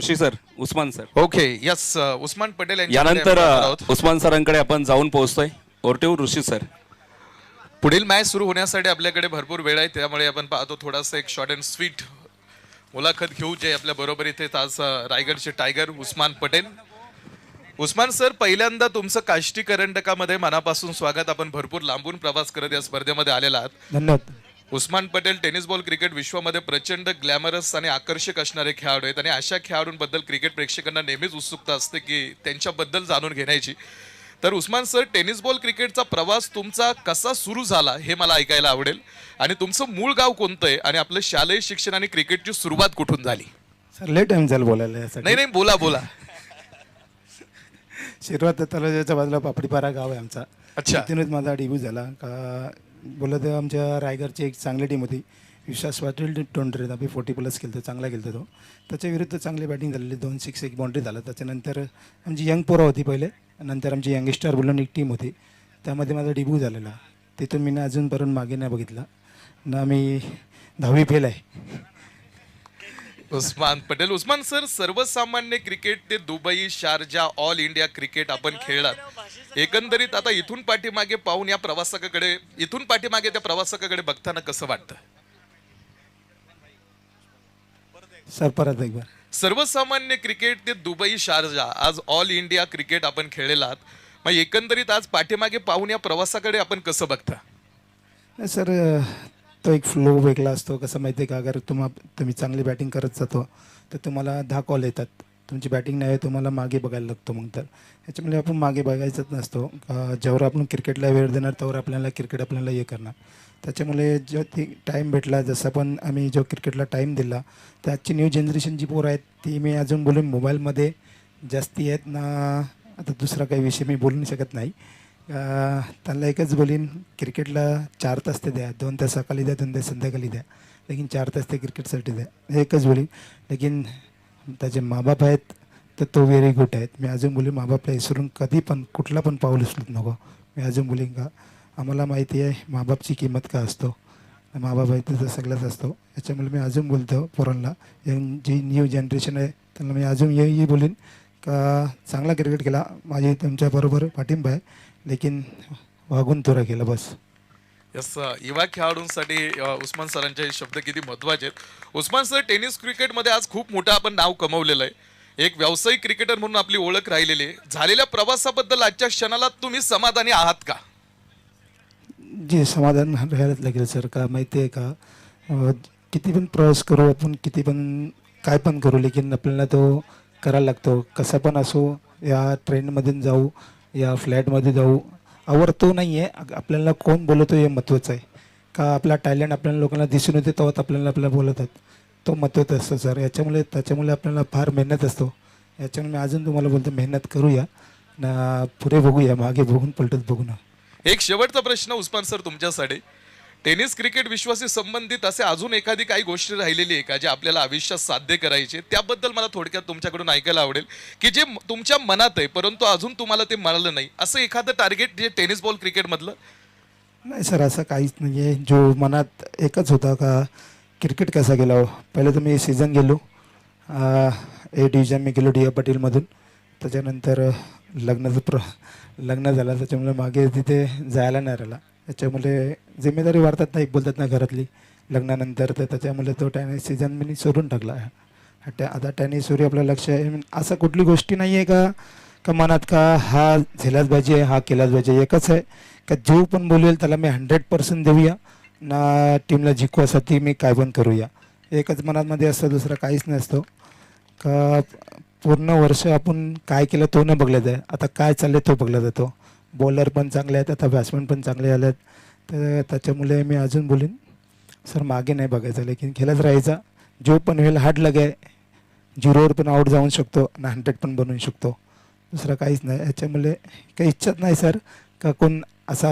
Rishi sir Usman sir. Okay yes Usman Patel यानंतर आहोत. उस्मान सरांकडे आपण जाऊन पोहोचतोय. ओरटेव ऋषी सर. पुढील मॅच सुरू होण्यासाठी आपल्याकडे भरपूर वेळ आहे त्यामुळे आपण पाहतो थोडासा एक शॉर्ट अँड स्वीट मुलाखत घेऊ जे आपल्या बरोबर इथे आज अ, रायगडचे टायगर उस्मान पटेल. उस्मान सर पहिल्यांदा तुमचं काष्टी करंडकामध्ये मनापासून स्वागत. आपण भरपूर लांबून प्रवास करत या स्पर्धेमध्ये आलेला आहात. धन्यवाद. Usman Patel tennis ball cricket विश्वामध्ये प्रचंड ग्लॅमरस आणि आकर्षक असणारे खेळाडू आहेत. आणि अशा खेळाडूंबद्दल क्रिकेट प्रेक्षकांना नेहमीच उत्सुकता असते की त्यांच्याबद्दल जाणून घेण्याची. तर उस्मान सर टेनिस बॉल क्रिकेटचा प्रवास तुमचा कसा सुरू झाला हे मला ऐकायला आवडेल. आणि तुमचं मूळ गाव कोणतं आहे? आणि आपलं शालेय शिक्षण आणि क्रिकेटची सुरुवात कुठून झाली? सर लेट टाइम झालं बोलायला यासाठी. नाही नाही बोला बोला. शिरवात तलावाच्या बाजूला पापडीपारा गाव आहे आमचा. अच्छा. तिथूनच माझा डेब्यू झाला. का बोलत आमच्या रायगडची एक चांगली टीम होती. विश्वास पाटील टोंडरे आम्ही फोर्टी प्लस खेळतो चांगला खेळतो तो. त्याच्या विरुद्ध चांगली बॅटिंग झालेली दोन सिक्स एक बाउंड्री झाला. त्याच्यानंतर आमची यंग पोरं होती पहिले नंतर आमची यंगस्टार बोलून एक टीम होती. त्यामध्ये माझा डिब्यू झालेला. तिथून मी अजूनपर्यंत मागे नाही बघितला. ना मी दहावी फेल आहे. उस्मान पटेल. उस्मान सर सर्वसामान्य क्रिकेट ते Dubai Sharjah all India cricket आपण खेळलात एकंदरीत आता इथून पाठीमागे पाहून या प्रवासकाकडे इथून पाठीमागे त्या प्रवासकाकडे बघताना कसं वाटतं? सर परत एकदा. सर्वसामान्य क्रिकेट ते दुबई शारजा आज ऑल इंडिया क्रिकेट आपण खेळलेलात मग एकंदरीत आज पाठीमागे पाहून या प्रवासाकडे आपण कसं बघता? सर तो एक फ्लो वेगळा असतो. कसं माहिती आहे का? अगर तुम्हा तुम्ही चांगली बॅटिंग करत जातो तर तुम्हाला दहा कॉल येतात. तुमची बॅटिंग नाही आहे तुम्हाला मागे बघायला लागतो मग तर. ह्याच्यामुळे आपण मागे बघायचंच नसतो. का जेव्हा आपण क्रिकेटला वेळ देणार तेव्हा आपल्याला क्रिकेट आपल्याला हे करणार. त्याच्यामुळे जो ती टाईम भेटला जसं पण आम्ही जो क्रिकेटला टाईम दिला तर आजची न्यू जनरेशन जी पोरं आहेत ती मी अजून बोलून मोबाईलमध्ये जास्ती आहेत ना आता दुसरा काही विषय मी बोलू शकत नाही. त्यांना एकच बोलीन क्रिकेटला चार तास ते द्या. दोन तास सकाळी द्या दोन तास संध्याकाळी द्या. लेकिन चार तास ते क्रिकेटसाठी द्या. एकच बोलीन. लेकिन त्याचे माबाप आहेत तर तो व्हेरी गुड आहेत. मी अजून बोलीन माबापला विसरून कधी पण कुठला पण पाऊल उचलत नको. मी अजून बोलीन का आम्हाला माहिती आहे माबापची किंमत का असतो? माबाप आहे तर सगळ्याच असतो. याच्यामुळे मी अजून बोलतो पोरांना. यंग जी न्यू जनरेशन आहे त्यांना मी अजून हेही बोलीन का चांगला क्रिकेट केला माझी तुमच्याबरोबर पाठिंबा आहे. लेकिन वागून तुरा केला बस. यस युवा खेळाडूंसाठी उस्मान सरांचे हे शब्द किती महत्त्वाचे आहेत. उस्मान सर टेनिस क्रिकेटमध्ये आज खूप मोठं आपण नाव कमवलेलं आहे. एक व्यावसायिक क्रिकेटर म्हणून आपली ओळख राहिलेली आहे. झालेल्या प्रवासाबद्दल आजच्या क्षणाला तुम्ही समाधानी आहात का? जे समाधान राहायलाच लागेल सर. का माहिती आहे का? किती पण प्रवास करू आपण किती पण काय पण करू लेकिन आपल्याला तो करायला लागतो. कसा पण असो या ट्रेनमधून जाऊ या फ्लॅटमध्ये जाऊ. आवर तो नाही आहे आपल्याला कोण बोलवतो हे महत्त्वाचं आहे. का आपला टॅलेंट आपल्याला लोकांना दिसून येते तेव्हाच आपल्याला आपल्याला बोलवतात. तो महत्त्वाचा असतो सर याच्यामुळे त्याच्यामुळे आपल्याला फार मेहनत असतो. याच्यामुळे मी अजून तुम्हाला बोलतो मेहनत करूया. ना पुढे बघूया. मागे बघून पलटत बघू ना एक शेवटचा प्रश्न उस्मान सर तुमच्यासाठी. टेनिस क्रिकेट विश्वाशी संबंधित असे अजून एखादी काही गोष्ट राहिलेली आहे का जे आपल्याला आयुष्यात साध्य करायचे त्याबद्दल मला थोडक्यात तुमच्याकडून ऐकायला आवडेल. की जे तुमच्या मनात आहे परंतु अजून तुम्हाला ते मिळालं नाही. असं एखादं टार्गेट जे टेनिस बॉल क्रिकेटमधलं? नाही सर असं काहीच नाही आहे जो मनात एकच होता का क्रिकेट कसा गेला हो? पहिले तर मी सीझन गेलो. ए डिव्हिजन मी गेलो डी ए पाटीलमधून. त्याच्यानंतर लग्नाचं प्र लग्न झालं. त्याच्यामुळे मागे तिथे जायला नाही राहिला. त्याच्यामुळे जिम्मेदारी वाढतात ना एक बोलतात ना घरातली लग्नानंतर तर त्याच्यामुळे तो टॅनिस सीझन मी सोडून टाकला. त्या आता टॅनिस आपलं लक्ष आहे. असं कुठली गोष्टी नाही आहे का का मनात का हा झेलाच पाहिजे हा केलाच पाहिजे एकच आहे. का जो पण बोलेल त्याला मी हंड्रेड पर्सेंट देऊया ना टीमला जिंकवासाठी मी काय पण करूया. एकच मनामध्ये असतं दुसरं काहीच नसतो. का पूर्ण वर्ष आपण काय केलं तो न बघला जाय. आता काय चाललं तो बघला जातो. बॉलर पण चांगले आहेत आता बॅट्समॅन पण चांगले आले आहेत तर त्याच्यामुळे मी अजून बोलीन सर मागे नाही बघायचं लेकिन खेळत राहायचा. जो पण होईल हार्ड लगे. झिरोवर पण आऊट जाऊ शकतो आणि हंड्रेड पण बनवू शकतो. दुसरं काहीच नाही. याच्यामुळे काही इच्छाच नाही सर का कोण असा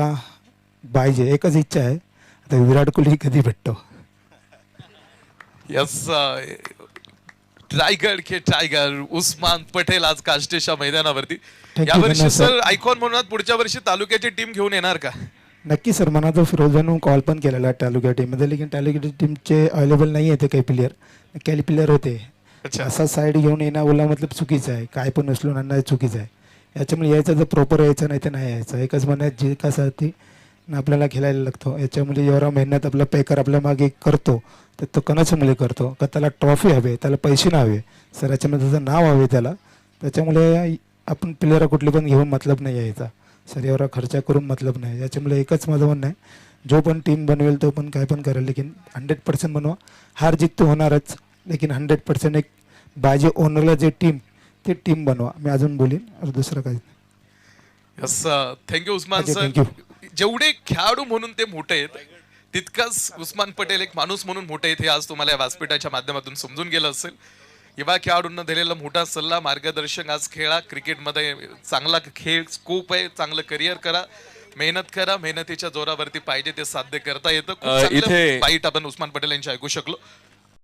पाहिजे. एकच इच्छा आहे. आता विराट कोहली कधी भेटतो? यस रायगड के टायगर उस्मान पटेल आज काष्टेच्या मैदानावरती. You, यावर्षी धन्यवाद, सर. आयकॉन म्हणून पुढच्या वर्षी तालुक्याची टीम घेऊन येणार का? नक्की सर मला तो फिरोजानं कॉल पण केलेला तालुक्या टीममध्ये लेकिन तालुक्या टीमचे अवेलेबल नाही आहे ते काही प्लेयर काही प्लेयर होते. अच्छा. असा साईड घेऊन येणं बोला मतलब चुकीचं आहे. काय पण उचलून आणणं हे चुकीचं आहे. याच्यामुळे यायचं तर प्रॉपर यायचं नाही तर नाही यायचं. एकच म्हणण्यात जे कसं ती आपल्याला खेळायला लागतो. याच्यामुळे एवढा मेहनत आपला पेकर आपल्या मागे करतो तर तो कोणाच्यामुळे करतो. का त्याला ट्रॉफी हवे त्याला पैसे नाही हवे सर याच्यामध्ये त्याचं नाव हवे त्याला. त्याच्यामुळे आपण प्लेअर कुठली पण घेऊन मतलब नाही यायचा. सर एवढा खर्च करून मतलब नाही. याच्यामुळे एकच माझं म्हणणं आहे जो पण टीम बनवेल तो पण काय पण करेल. लेकिन हंड्रेड पर्सेंट बनवा. हार जीत तो होणारच लेकिन हंड्रेड पर्सेंट एक बाजे ओनरला जे टीम ते टीम बनवा. मी अजून बोलीन दुसरं काही. Yes thank you Usman sir you. जेवढे खेळाडू म्हणून ते मोठे आहेत तितकाच उस्मान पटेल एक माणूस म्हणून मोठे आहेत हे आज तुम्हाला या व्यासपीठाच्या माध्यमातून समजून गेलं असेल. युवा खेळाडूंना दिलेला मोठा सल्ला मार्गदर्शन आज खेळा क्रिकेटमध्ये चांगला खेळ स्कोप आहे चांगलं करिअर करा मेहनत करा मेहनतीच्या जोरावरती पाहिजे ते साध्य करता येतं. इथे- आपण उस्मान पटेल यांची ऐकू शकलो.